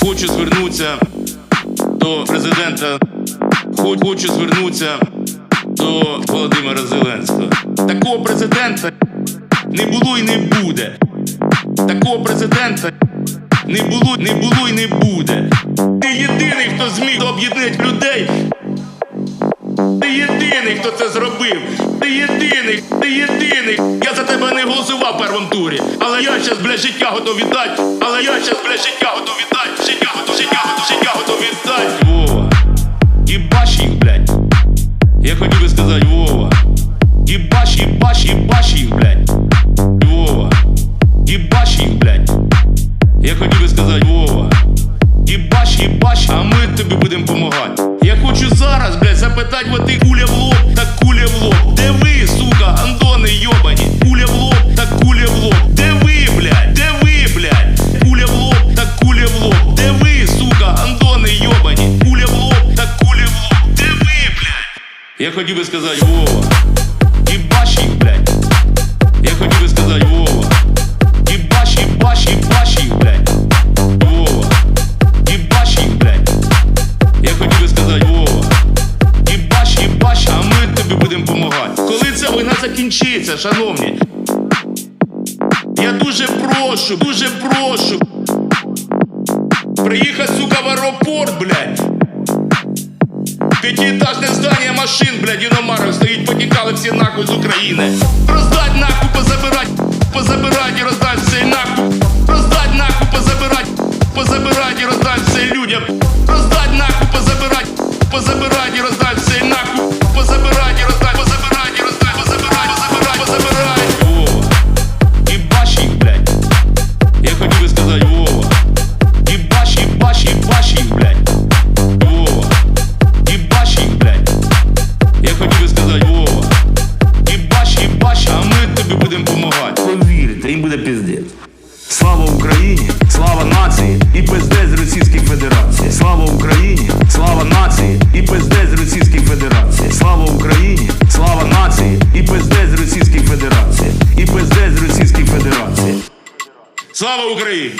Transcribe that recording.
Хочу звернутися до президента. Хочу звернутися до Володимира Зеленського. Такого президента не було і не буде. Такого президента не було, не було і не буде. Ти єдиний, хто зміг об'єднати людей. Ти єдиний, хто це зробив. Ти єдиний, ти єдиний. Я за тебе не голосував в першому турі. Але я щас, блядь, життя готов віддати. Але я щас, блядь, життя готов віддати. Життя готов, життя готов, життя готов віддати. Вова. Їбаш їх, блядь. Я хотів би сказати, Вова. Їбаш, їбаш, їбаш їх, блядь. Вова. Їбаш їх, блядь. Я хотів би сказати, Вова. Їбаш, їбаш, а ми тобі будемо помагати. Я хочу зараз, блядь, запитати Я хотів би сказати, Вова. Їбаш їх, блядь. Я хотів би сказати, Вова. Їбаш, їбаш, їбаш їх, блядь. Вова. Їбаш їх, блядь. Я хотів би сказати, Вова. Їбаш, їбаш, а ми тобі будемо помагати. Коли ця війна закінчиться, шановні. Я дуже прошу, дуже прошу. Приїхати, сука, в аеропорт, блядь. П'ятиэтажне здание машин, блядь, іномарок стоїть, потікали всі нахуй з України. Роздать нахуй, позабирать, позабирать і роздать все нахуй. Роздать нахуй, позабирать, позабирать і роздать все людям. Роздать нахуй, позабирать, позабирать і роздать помагати. Повірте, їм буде піздець. Слава Україні, слава нації і пиздець Російській Федерації. Слава Україні, слава нації і пиздець Російській Федерації. Слава Україні, слава нації і пиздець Російській Федерації. І пиздець Російській Федерації. Слава Україні!